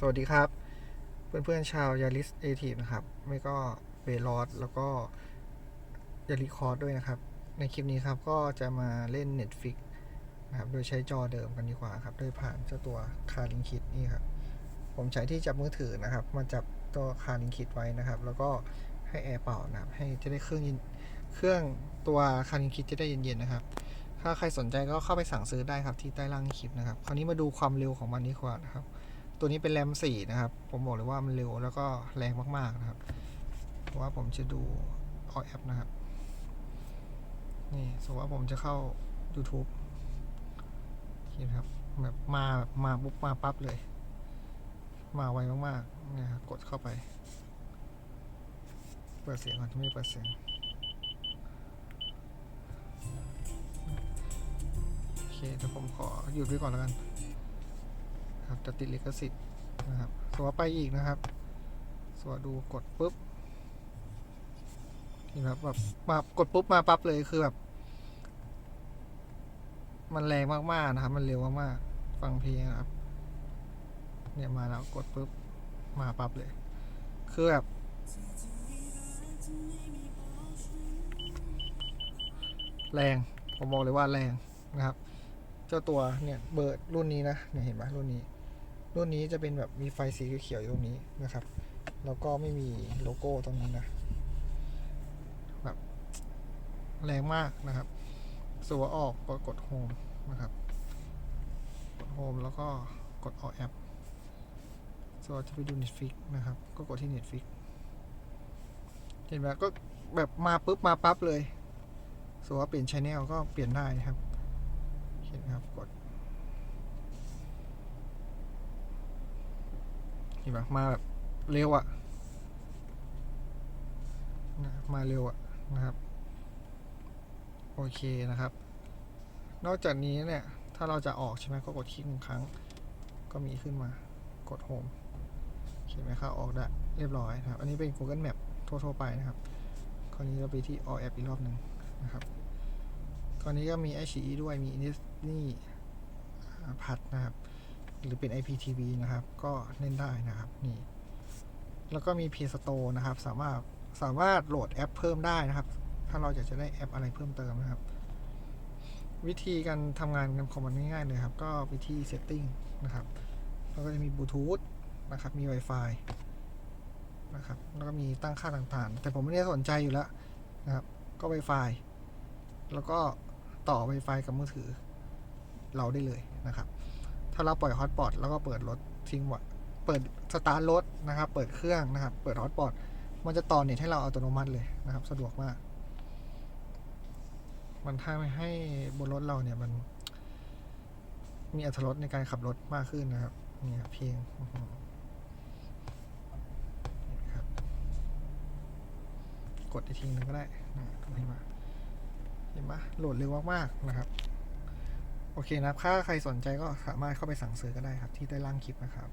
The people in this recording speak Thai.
สวัสดีครับ เพื่อนๆชาวยาริสเอทีนะครับ ไม่ก็เวลอสแล้วก็ยาริคอร์ดด้วยนะครับ ในคลิปนี้ครับก็จะมาเล่น Netflix นะครับ โดยใช้จอเดิมกันดีกว่าครับ โดยผ่านเจ้าตัวคาลิงคิดนี่ครับ ผมใช้ที่จับมือถือนะครับ มาจับตัวคาลิงคิดไว้นะครับ แล้วก็ให้แอร์เป่านะครับ ให้จะได้เครื่องเย็นเครื่องตัวคาลิงคิดจะได้เย็นๆนะครับถ้าใครสนใจก็เข้าไปสั่งซื้อได้ครับที่ใต้ล่างคลิปนะครับ คราวนี้มาดูความเร็วของมันดีกว่านะครับ ตัวนี้เป็นแรมสี่นะครับ ผมบอกเลยว่ามันเร็วแล้วก็แรงมากๆนะครับ เพราะว่าผมจะดูออแอปนะครับ นี่สมมติว่าผมจะเข้า YouTube นี่นะครับแบบมาแบบมาปุ๊บมาปั๊บเลย มาไวมากๆเนี่ยครับกดเข้าไป เปิดเสียงก่อนไม่ได้เปิดเสียงโอเคเดี๋ยวผมขอหยุดไว้ก่อนแล้วกัน จะติดลิขสิทธิ์นะครับสวไปอีกนะครับ สวดูกดปุ๊บนี่ครับแบบมากดปุ๊บมาปั๊บเลยคือแบบ มันแรงมากๆนะครับ มันเร็วมากๆฟังเพลงครับ เนี่ยมาแล้วกดปุ๊บมาปั๊บเลย คือแบบแรง ผมบอกเลยว่าแรงนะครับ เจ้าตัวเนี่ยเบอร์ดรุ่นนี้นะเนี่ยเห็นไหมรุ่นนี้ รุ่นนี้จะเป็นแบบมีไฟสีเขียวอยู่ตรงนี้นะครับ แล้วก็ไม่มีโลโก้ตรงนี้นะ แบบแรงมากนะครับสัวออกก็กดโฮมนะครับ กดโฮมแล้วก็กดออกแอปสัวจะไปดู Netflix นะครับ ก็กดที่ Netflix เห็นไหมก็แบบมาปุ๊บมาปั๊บเลยสัวเปลี่ยนชแนลก็เปลี่ยนได้ครับ เห็นครับกด ห็นไหมาแบบเร็วอะนะมาเร็วอะนะครับ โอเคนะครับ นอกจากนี้เนี่ย ถ้าเราจะออกใช่ไหมก็กดคลิกหนึ่งครั้ง ก็มีขึ้นมากดโฮมเห็นไหมครับออกได้เรียบร้อยนะครับ อันนี้เป็น Google Map ทั่วๆไปนะครับคราวนี้เราไปที่ All App อีกรอบหนึ่งนะครับตอนนี้ก็มีไอชีด้วยมีดิสนีย์พัดนะครับ หรือเป็น IPTV นะครับ ก็เล่นได้นะครับนี่แล้วก็มี Play Store นะครับ สามารถสามารถโหลดแอปเพิ่มได้นะครับ ถ้าเราอยากจะได้แอปอะไรเพิ่มเติมนะครับ วิธีการทำงานของมันง่ายๆเลยครับ ก็ไปที่ Setting นะครับแล้วก็จะมีบลูทูธนะครับ มี Wi-Fi นะครับ แล้วก็มีตั้งค่าต่างๆ แต่ผมไม่ได้สนใจอยู่แล้วนะครับ ก็ Wi-Fi แล้วก็ต่อ Wi-Fi กับมือถือเราได้เลยนะครับ ถ้าเราปล่อยฮอต p อ t แล้วก็เปิดรถทิ้งไว้เปิดสตาร์ทรถนะครับ เปิดเครื่องนะครับ เปิดฮอต p อ t มันจะต่อเน็ตให้เราอัตโนมัติเลยนะครับ สะดวกมาก มันทำให้บนรถเราเนี่ยมัน มีอัตรสในการขับรถมากขึ้นนะครับนี่ครับเพลงอื้อหือนี่ครับกดอีกทีนึงก็ได้นะตรงนี้มเห็นปะโหลดเร็วมากๆนะครับ โอเคนะครับ ถ้าใครสนใจก็สามารถเข้าไปสั่งซื้อก็ได้ครับ ที่ใต้ล่างคลิปนะครับ